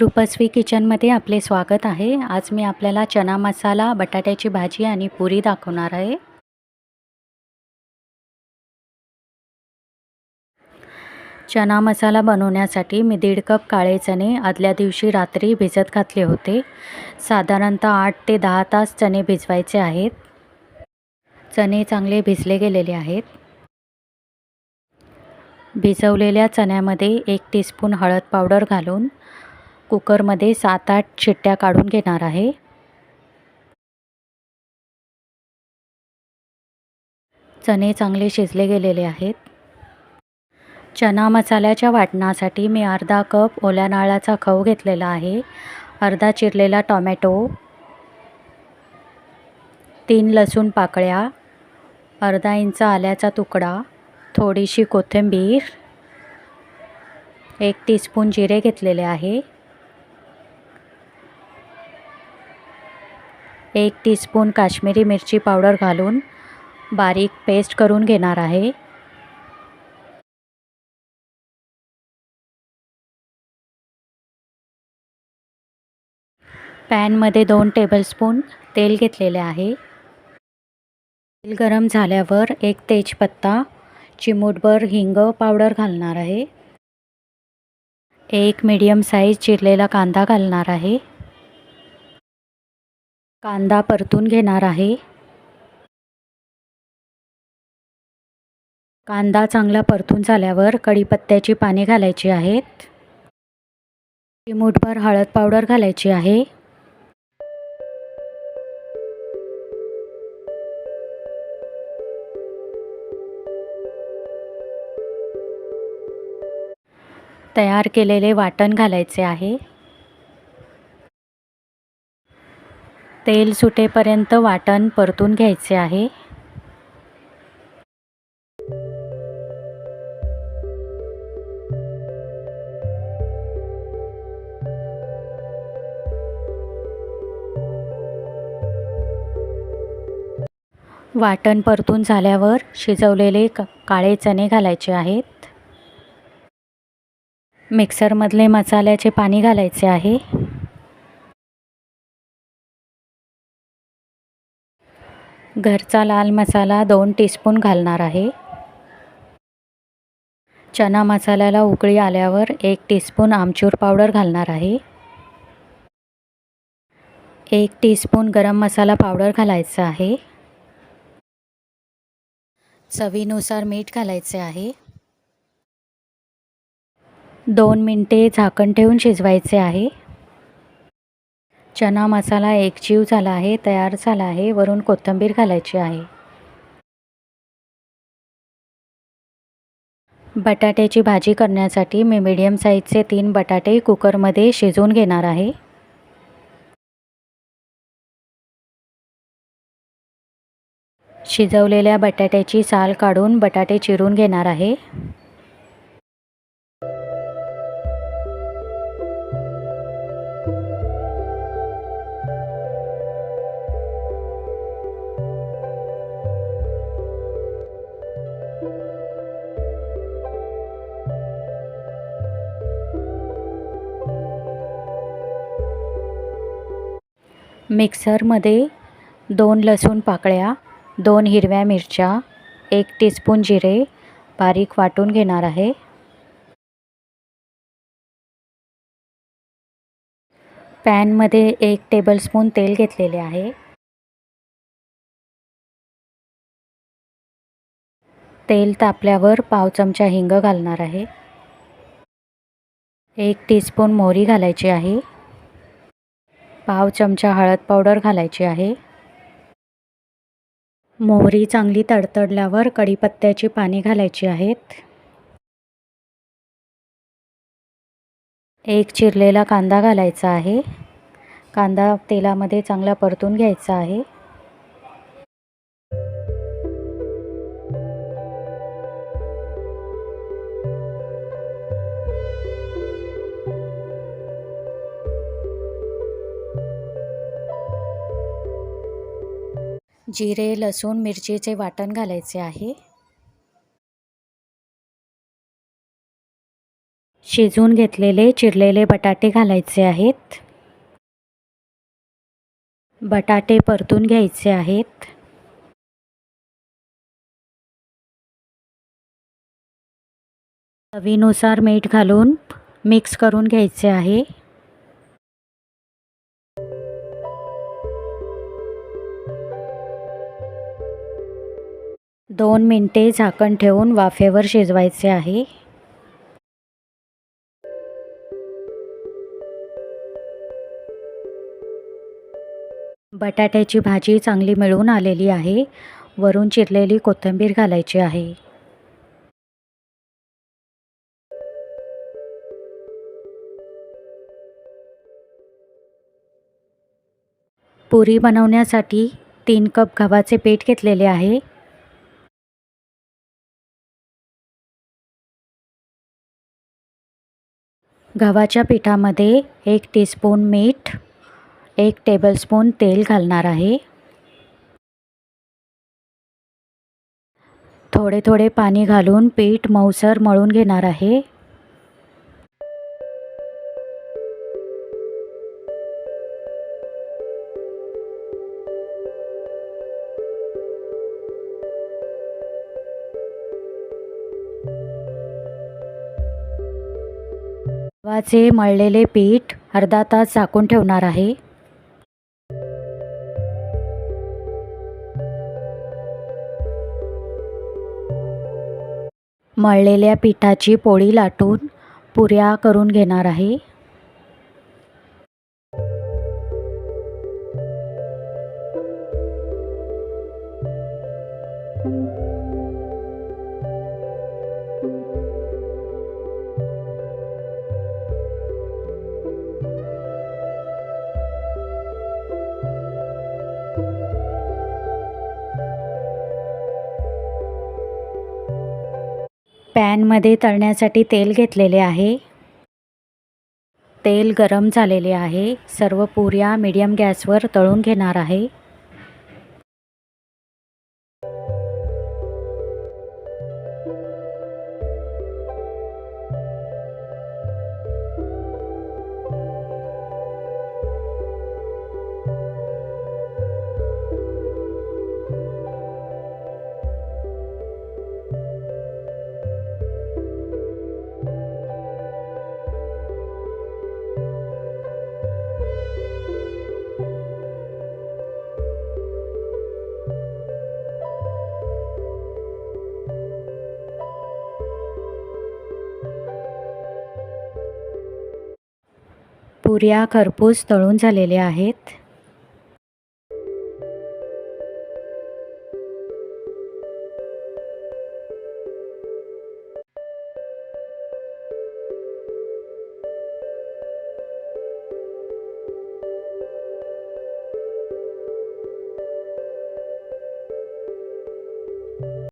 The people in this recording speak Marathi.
रुपस्वी किचनमध्ये आपले स्वागत आहे. आज मी आपल्याला चना मसाला बटाट्याची भाजी आणि पुरी दाखवणार आहे. चना मसाला बनवण्यासाठी मी दीड कप काळे चणे आदल्या दिवशी रात्री भिजत घातले होते. साधारणतः आठ ते दहा तास चणे भिजवायचे आहेत. चणे चांगले भिजले गेलेले आहेत. भिजवलेल्या चण्यामध्ये एक टीस्पून हळद पावडर घालून कुकरमध्ये सात आठ शिट्ट्या काढून घेणार आहे. चणे चांगले शिजले गेलेले आहेत. चना मसाल्याच्या वाटणासाठी मी अर्धा कप ओल्या नाळाचा खव घेतलेला आहे. अर्धा चिरलेला टॉमॅटो. तीन लसूण पाकळ्या. अर्धा इंच आल्याचा तुकडा. थोडीशी कोथिंबीर. एक टीस्पून जिरे घेतलेले आहे. एक टीस्पून काश्मीरी मिरची पावडर घालून बारीक पेस्ट करून घेणार आहे. पॅनमध्ये दोन टेबलस्पून तेल घेतलेले आहे. तेल गरम झाल्यावर एक तेजपत्ता चिमूटभर हिंग पावडर घालणार आहे. एक मीडियम साईज चिरलेला कांदा घालणार आहे. कांदा परतून घेणार आहे. कांदा चांगला परतून झाल्यावर कढीपत्त्याची पाने घालायची आहेत. चिमूटभर हळद पावडर घालायची आहे. तयार केलेले वाटण घालायचे आहे. तेल सुटेपर्यंत वाटण परतून घ्यायचे आहे. वाटण परतून झाल्यावर शिजवलेले क काळे चणे घालायचे आहेत. मिक्सरमधले मसाल्याचे पाणी घालायचे आहे. घरचा लाल मसाला दोन टीस्पून घालणार आहे. चना मसाल्याला उकळी आल्यावर एक टीस्पून आमचूर पावडर घालणार आहे. एक टीस्पून गरम मसाला पावडर घालायचा आहे. चवीनुसार मीठ घालायचे आहे. दोन मिनटे झाकण ठेवून शिजवायचे आहे. चना मसाला एकजीव झाला आहे तयार झाला आहे वरून कोथिंबीर घालायची आहे. बटाट्याची भाजी करण्यासाठी मी मीडियम साईजचे तीन बटाटे कुकरमध्ये शिजवून घेणार आहे. शिजवलेल्या बटाट्याची साल काढून बटाटे चिरून घेणार आहे. मिक्सरमध्ये दोन लसूण पाकळ्या दोन हिरव्या मिरच्या एक टीस्पून जिरे बारीक वाटून घेणार आहे. पॅनमध्ये एक टेबलस्पून तेल घेतलेले आहे. तेल तापल्यावर पाव चमचा हिंग घालणार आहे. एक टीस्पून मोहरी घालायची आहे. पाव चमचा हळद पावडर घालायची आहे. मोहरी चांगली तडतडल्यावर कढीपत्त्याची पाने घालायची आहेत. एक चिरलेला कांदा घालायचा आहे. कांदा तेलामध्ये चांगला परतून घ्यायचा आहे. जिरे लसूण मिरचीचे वाटण घालायचे आहे. शिजवून घेतलेले चिरलेले बटाटे घालायचे आहेत. बटाटे परतून घ्यायचे आहेत. चवीनुसार मीठ घालून मिक्स करून घ्यायचे आहे. दोन मिनटे झाकण ठेवून वाफेवर शिजवायचे आहे. बटाट्याची भाजी चांगली मिळून आलेली आहे. वरून चिरलेली कोथिंबीर घालायची आहे. पुरी बनवण्यासाठी तीन कप गव्हाचे पीठ घेतलेले आहे. गव्हाच्या पिठामध्ये एक टीस्पून मीठ एक टेबलस्पून तेल घालणार आहे. थोडे थोडे पाणी घालून पीठ मऊसर मळून घेणार आहे. गव्हाचे मळलेले पीठ अर्धा तास झाकून ठेवणार आहे. मळलेल्या पिठाची पोळी लाटून पुऱ्या करून घेणार आहे. पॅनमध्ये तळण्यासाठी तेल घेतलेले आहे. तेल गरम झालेले आहे. सर्व पुऱ्या मीडियम गॅसवर तळून घेणार आहे. पुऱ्या खरपूस तळून झालेल्या आहेत.